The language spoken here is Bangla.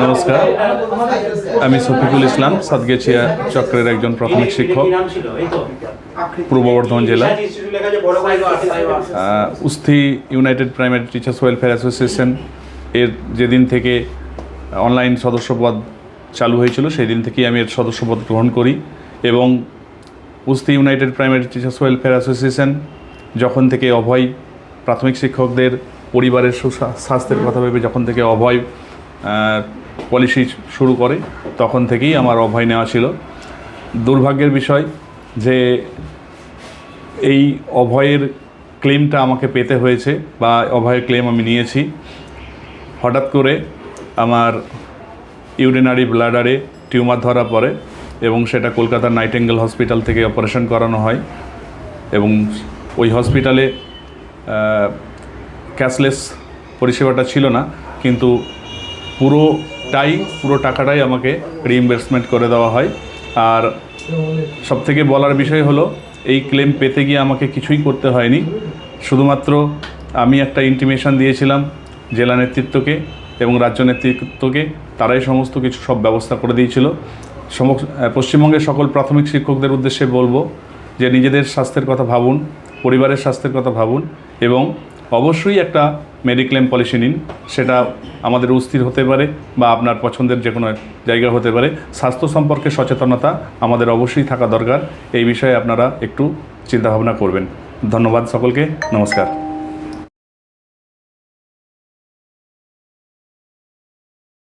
নমস্কার। আমি শফিকুল ইসলাম, সাতগেছিয়া চক্রের একজন প্রাথমিক শিক্ষক, পূর্ব বর্ধমান জেলা। Usthi united primary teachers welfare association এর যেদিন থেকে অনলাইন সদস্যপদ চালু হয়েছিল সেই দিন থেকেই আমি এর সদস্যপদ গ্রহণ করি এবং Usthi united primary teachers welfare association যখন থেকে অভয় প্রাথমিক শিক্ষকদের পরিবারের সুস্বাস্থ্যের কথা ভেবে যখন থেকে অভয় পলিসি শুরু করে, তখন থেকেই আমার অভয় নেওয়া ছিল। দুর্ভাগ্যের বিষয় যে এই অভয়ের ক্লেমটা আমাকে পেতে হয়েছে বা অভয়ের ক্লেম আমি নিয়েছি। হঠাৎ করে আমার ইউরিনারি ব্লাডারে টিউমার ধরা পড়ে এবং সেটা কলকাতার নাইটেঙ্গেল হসপিটাল থেকে অপারেশন করানো হয় এবং ওই হসপিটালে ক্যাশলেস পরিষেবাটা ছিল না, কিন্তু পুরোটাই পুরো টাকাটাই আমাকে রিইমবার্সমেন্ট করে দেওয়া হয়। আর সবথেকে বলার বিষয় হলো, এই ক্লেম পেতে গিয়ে আমাকে কিছুই করতে হয়নি। শুধুমাত্র আমি একটা ইন্টিমেশন দিয়েছিলাম জেলা নেতৃত্বকে এবং রাজ্য নেতৃত্বকে, তারাই সমস্ত কিছু সব ব্যবস্থা করে দিয়েছিল। পশ্চিমবঙ্গের সকল প্রাথমিক শিক্ষকদের উদ্দেশ্যে বলব যে নিজেদের স্বাস্থ্যের কথা ভাবুন, পরিবারের স্বাস্থ্যের কথা ভাবুন এবং অবশ্যই একটা মেডিক্লেম পলিসি নিন। সেটা আমাদের অস্থির হতে পারে বা আপনার পছন্দের যে কোনো জায়গা হতে পারে। স্বাস্থ্য সম্পর্কে সচেতনতা আমাদের অবশ্যই থাকা দরকার। এই বিষয়ে আপনারা একটু চিন্তাভাবনা করবেন। ধন্যবাদ সকলকে। নমস্কার।